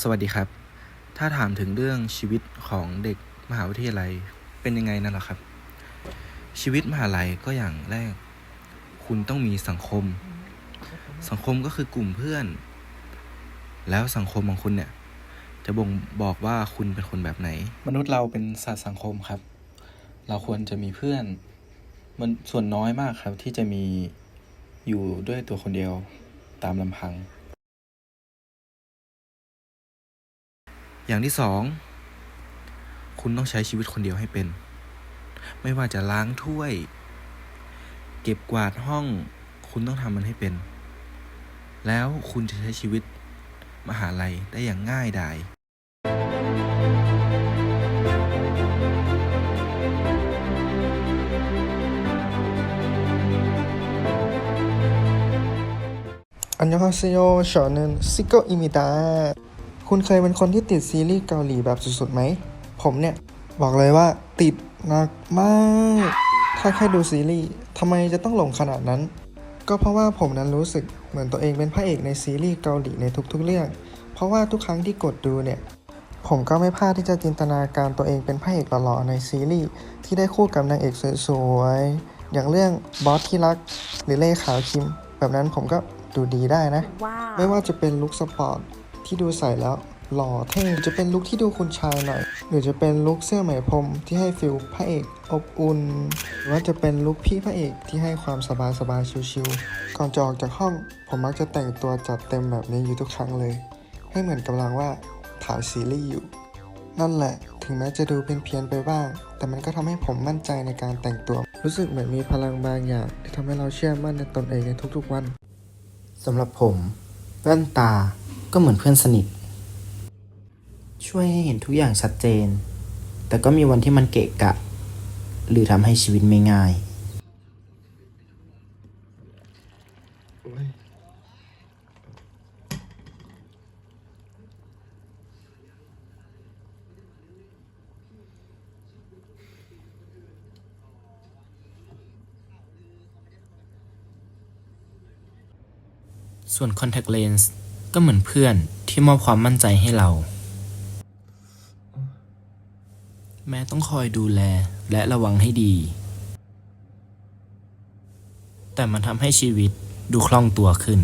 สวัสดีครับ ถ้าถามถึงเรื่องชีวิตของเด็กมหาวิทยาลัยเป็นยังไงนั่นหละครับ ชีวิตมหาลัยก็อย่างแรก คุณต้องมีสังคม สังคมก็คือกลุ่มเพื่อน แล้วสังคมของคุณเนี่ย จะบ่งบอกว่าคุณเป็นคนแบบไหน มนุษย์เราเป็นสัตว์สังคมครับ เราควรจะมีเพื่อน มันส่วนน้อยมากครับที่จะมีอยู่ด้วยตัวคนเดียวตามลำพัง อย่างที่สอง คุณต้องใช้ชีวิตคนเดียวให้เป็น ไม่ว่าจะล้างถ้วย เก็บกวาดห้อง คุณต้องทำมันให้เป็น แล้วคุณจะใช้ชีวิตมหาลัยได้อย่างง่ายดายอันยองฮาซโยช อนึนซิโกอิมิตาคุณเคยเป็นคนที่ติดซีรีส์เกาหลีแบบสุดๆไหม ผมเนี่ย บอกเลยว่าติดหนักมาก ถ้าแค่ดูซีรีส์ทำไมจะต้องหลงขนาดนั้น ก็เพราะว่าผมนั้นรู้สึกเหมือนตัวเองเป็นพระเอกในซีรีส์เกาหลีในทุกๆเรื่อง เพราะว่าทุกครั้งที่กดดูเนี่ย ผมก็ไม่พลาดที่จะจินตนาการตัวเองเป็นพระเอกหล่อๆในซีรีส์ที่ได้คู่กับนางเอกสวยๆ อย่างเรื่องบอสที่รักหรือเล่ขาวคิม แบบนั้นผมก็ดูดีได้นะว้าวไม่ว่าจะเป็นลุคสปอร์ต ที่ดูใส่แล้วหล่อเท่จะเป็นลุคที่ดูคุณชายหน่อย หรือจะเป็นลุคเสื้อไหมพรมที่ให้ฟิลพระเอกอบอุ่นหรือว่าจะเป็นลุคพี่พระเอกที่ให้ความสบายสบายชิวๆก่อนจะออกจากห้อง ผมมักจะแต่งตัวจัดเต็มแบบนี้อยู่ทุกครั้งเลย ให้เหมือนกำลังว่าถ่ายซีรีส์อยู่ นั่นแหละ ถึงแม้จะดูเป็นเพี้ยนไปบ้าง แต่มันก็ทำให้ผมมั่นใจในการแต่งตัว รู้สึกเหมือนมีพลังบางอย่างที่ทำให้เราเชื่อมั่นในตนเองในทุกๆวันสำหรับผมแว่นตา ก็เหมือนเพื่อนสนิท ช่วยให้เห็นทุกอย่างชัดเจน แต่ก็มีวันที่มันเกะกะ หรือทำให้ชีวิตไม่ง่าย ส่วน contact lens ก็เหมือนเพื่อนที่มอบความมั่นใจให้เรา แม้ต้องคอยดูแลและระวังให้ดี แต่มันทำให้ชีวิตดูคล่องตัวขึ้น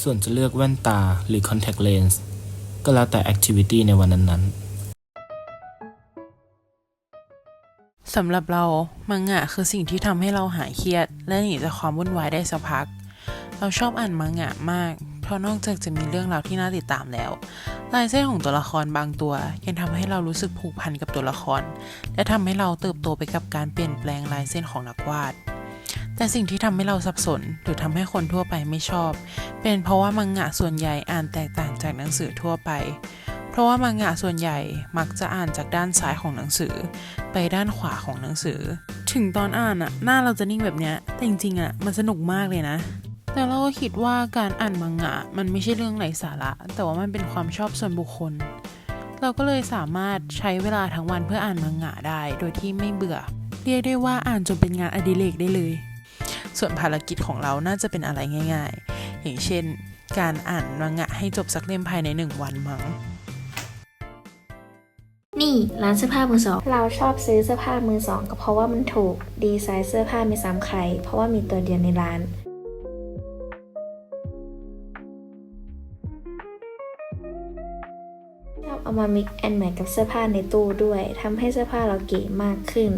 ส่วนจะเลือกแว่นตาหรือ contact lens ก็แล้วแต่ activity ในวันนั้นๆ สำหรับเรามังงะคือสิ่งที่ทำให้เราหายเครียด และหนีจากความวุ่นวายได้สักพัก เราชอบอ่านมังงะมาก เพราะนอกจากจะมีเรื่องราวที่น่าติดตามแล้ว ลายเส้นของตัวละครบางตัว ยังทำให้เรารู้สึกผูกพันกับตัวละคร และทำให้เราเติบโตไปกับการเปลี่ยนแปลงลายเส้นของนักวาด แต่สิ่งที่ทำให้เราสับสน หรือทำให้คนทั่วไปไม่ชอบ เป็นเพราะว่ามังงะส่วนใหญ่อ่านแตกต่างจากหนังสือทั่วไป เพราะว่ามังงะส่วนใหญ่มักจะอ่านจากด้านซ้ายของหนังสือ ไปด้านขวาของหนังสือ ถึงตอนอ่านอะหน้าเราจะนิ่งแบบเนี้ยแต่จริงๆอะมันสนุกมากเลยนะ แต่เราก็คิดว่าการอ่านมังงะมันไม่ใช่เรื่องไร้สาระ แต่ว่ามันเป็นความชอบส่วนบุคคล เราก็เลยสามารถใช้เวลาทั้งวันเพื่ออ่านมังงะได้ โดยที่ไม่เบื่อ เรียกได้ว่าอ่านจนเป็นงานอดิเรกได้เลย ส่วนภารกิจของเราน่าจะเป็นอะไรง่าย ๆ อย่างเช่นการอ่านมังงะให้จบสักเล่มภายในหนึ่งวันมั้ง นี่ร้านเสื้อผ้ามือสองเราชอบซื้อเสื้อผ้ามือสองก็เพราะว่ามันถูกดีไซน์เสื้อผ้าไม่ซ้ำใคร เพราะว่ามีตัวเดียวในร้านชอบเอามา mix and match กับเสื้อผ้าในตู้ด้วยทำให้เสื้อผ้าเราเก๋มากขึ้น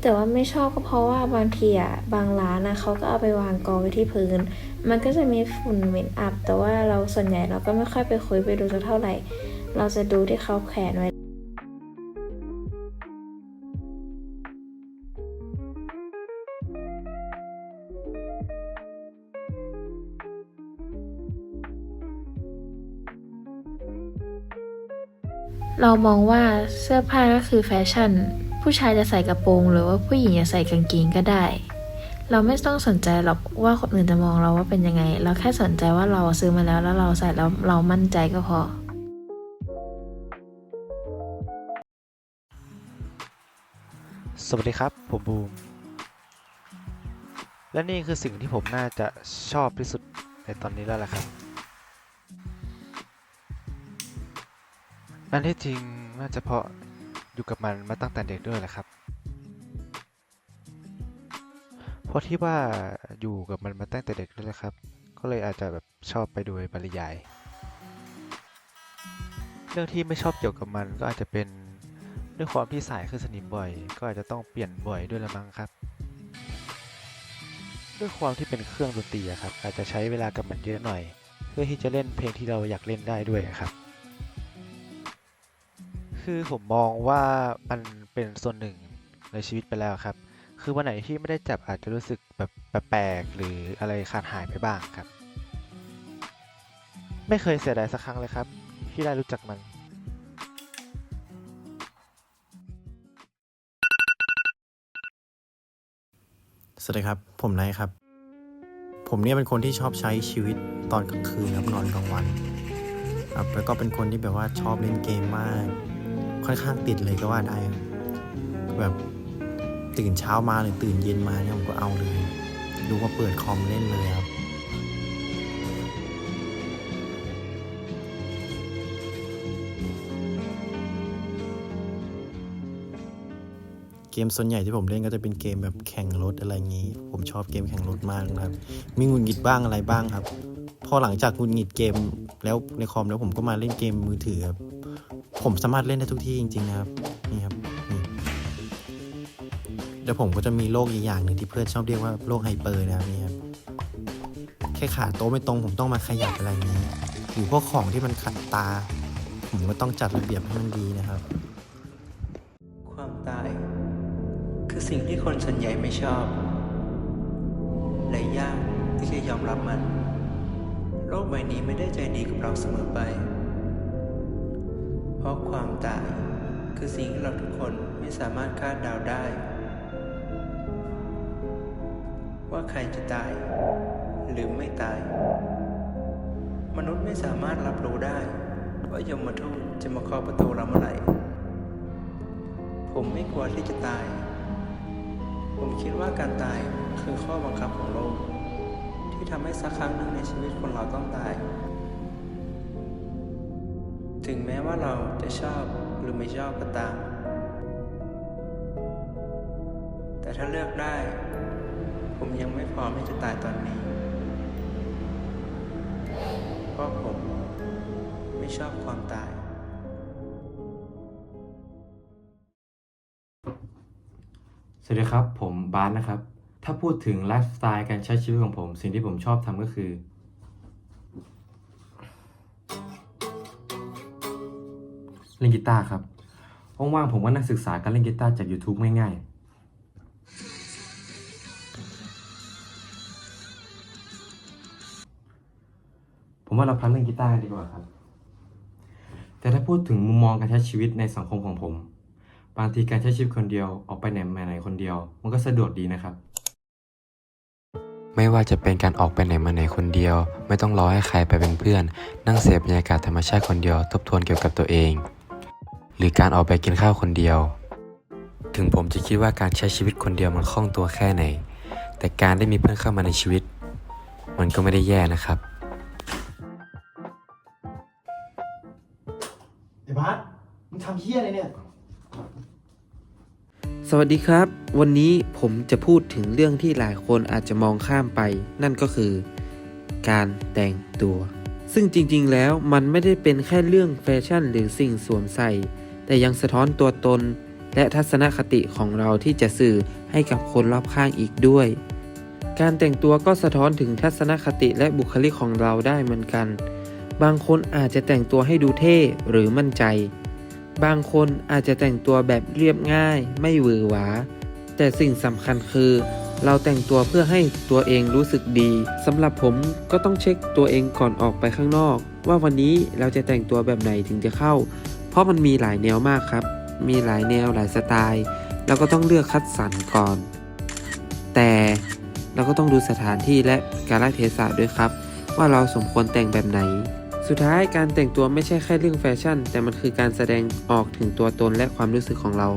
แต่ว่าไม่ชอบก็เพราะว่าบางทีอะบางร้านนะเขาก็เอาไปวางกองไว้ที่พื้น มันก็จะมีฝุ่นเหม็นอับ แต่ว่าเราส่วนใหญ่เราก็ไม่ค่อยไปคุยไปดูสักเท่าไหร่ เราจะดูที่เขาแขวนไว้ เรามองว่าเสื้อผ้าก็คือแฟชั่น ผู้ชายจะใส่กระโปรงหรือว่าผู้หญิงจะใส่กางเกงก็ได้ เราไม่ต้องสนใจหรอกว่าคนอื่นจะมองเราว่าเป็นยังไง เราแค่สนใจว่าเราซื้อมาแล้วแล้วเราใส่แล้วเรามั่นใจก็พอสวัสดีครับ ผมบูม และนี่คือสิ่งที่ผมน่าจะชอบที่สุดในตอนนี้แล้วแหละครับ อันที่จริงน่าจะเพราะอยู่กับมันมาตั้งแต่เด็กด้วยแหละครับ เพราะที่ว่าอยู่กับมันมาตั้งแต่เด็กด้วยแหละครับ ก็เลยอาจจะแบบชอบไปโดยปริยาย เรื่องที่ไม่ชอบเกี่ยวกับมันก็อาจจะเป็นด้วยความที่สายขึ้นสนิมบ่อย ก็อาจจะต้องเปลี่ยนบ่อยด้วยละมั้งครับ ด้วยความที่เป็นเครื่องดนตรีครับอาจจะใช้เวลากับมันเยอะหน่อย เพื่อที่จะเล่นเพลงที่เราอยากเล่นได้ด้วยอะครับ คือผมมองว่ามันเป็นส่วนหนึ่งในชีวิตไปแล้วครับ คือวันไหนที่ไม่ได้จับอาจจะรู้สึกแบบแปลกๆหรืออะไรขาดหายไปบ้างครับ ไม่เคยเสียดายสักครั้งเลยครับ ที่ได้รู้จักมัน สวัสดีครับ ผมนายครับ ผมเนี่ยเป็นคนที่ชอบใช้ชีวิตตอนกลางคืนครับนอนกลางวันครับแล้วก็เป็นคนที่แบบว่าชอบเล่นเกมมาก ค่อนข้างติดเลยก็ว่าได้แบบตื่นเช้ามาหรือตื่นเย็นมาเนี่ยผมก็เอาเลยดูว่าเปิดคอมเล่นเลยครับเกมส่วนใหญ่ที่ผมเล่นก็จะเป็นเกมแบบแข่งรถอะไรอย่างนี้ ผมชอบเกมแข่งรถมากนะครับ มีหงุดหงิดบ้างอะไรบ้างครับ พอหลังจากหงุดหงิดเกมแล้วในคอมแล้วผมก็มาเล่นเกมมือถือครับ ผมสามารถเล่นได้ทุกที่จริง ๆ นะครับ นี่ครับนี่แล้วผมก็จะมีโรคอีกอย่างหนึ่งที่เพื่อนชอบเรียกว่าโรคไฮเปอร์นะครับนี่ครับแค่ขาโต๊ะไม่ตรงผมต้องมาขยับอะไรนี้หรือพวกของที่มันขัดตา ผมก็ต้องจัดระเบียบให้มันดีนะครับ ความตาย คือสิ่งที่คนส่วนใหญ่ไม่ชอบและยากที่จะยอมรับมัน โลกใบนี้ไม่ได้ใจดีกับเราเสมอไป ราะความตาย คือสิ่งที่เราทุกคนไม่สามารถคาดเดาได้ ว่าใครจะตาย หรือไม่ตาย มนุษย์ไม่สามารถรับรู้ได้ ว่ายมทูตจะมาเคาะประตูเราเมื่อไหร่ ผมไม่กลัวที่จะตาย ผมคิดว่าการตายคือข้อบังคับของโลก ที่ทำให้สักครั้งหนึ่งในชีวิตคนเราต้องตาย ถึงแม้ว่าเราจะชอบหรือไม่ชอบก็ตาม แต่ถ้าเลือกได้ ผมยังไม่พร้อมที่จะตายตอนนี้ เพราะผมไม่ชอบความตาย สวัสดีครับ ผมบาสนะครับ ถ้าพูดถึงไลฟ์สไตล์การใช้ชีวิตของผม สิ่งที่ผมชอบทำก็คือ เล่นกีตาร์ครับว่างๆผมก็นั่งศึกษาการเล่นกีตาร์จาก YouTube ง่ายๆผมว่าเราพักเล่นกีตาร์ดีกว่าครับ แต่ถ้าพูดถึงมุมมองการใช้ชีวิตในสังคมของผม บางทีการใช้ชีวิตคนเดียวออกไปไหนมาไหนคนเดียว มันก็สะดวกดีนะครับ ไม่ว่าจะเป็นการออกไปไหนมาไหนคนเดียว ไม่ต้องรอให้ใครไปเป็นเพื่อน นั่งเสพบรรยากาศธรรมชาติคนเดียว ทบทวนเกี่ยวกับตัวเอง หรือการออกไปกินข้าวคนเดียว ถึงผมจะคิดว่าการใช้ชีวิตคนเดียวมันคล่องตัวแค่ไหน แต่การได้มีเพื่อนเข้ามาในชีวิต มันก็ไม่ได้แย่นะครับไอ้บาสมึงทำเฮี้ยอะไรเนี่ย สวัสดีครับ วันนี้ผมจะพูดถึงเรื่องที่หลายคนอาจจะมองข้ามไป นั่นก็คือ การแต่งตัว ซึ่งจริงๆแล้วมันไม่ได้เป็นแค่เรื่องแฟชั่นหรือสิ่งสวมใส่ แต่ยังสะท้อนตัวตน และทัศนคติของเราที่จะสื่อให้กับคนรอบข้างอีกด้วย การแต่งตัวก็สะท้อนถึงทัศนคติและบุคลิกของเราได้เหมือนกัน บางคนอาจจะแต่งตัวให้ดูเท่หรือมั่นใจ บางคนอาจจะแต่งตัวแบบเรียบง่าย ไม่หวือหวา แต่สิ่งสำคัญคือเราแต่งตัวเพื่อให้ตัวเองรู้สึกดีสำหรับผมก็ต้องเช็คตัวเองก่อนออกไปข้างนอก ว่าวันนี้เราจะแต่งตัวแบบไหนถึงจะเข้า เพราะมันมีหลายแนวมากครับ มีหลายแนวหลายสไตล์ เราก็ต้องเลือกคัดสรรก่อน แต่เราก็ต้องดูสถานที่และกาลเทศะด้วยครับ ว่าเราสมควรแต่งแบบไหน สุดท้ายการแต่งตัวไม่ใช่แค่เรื่องแฟชั่น แต่มันคือการแสดงออกถึงตัวตนและความรู้สึกของเรา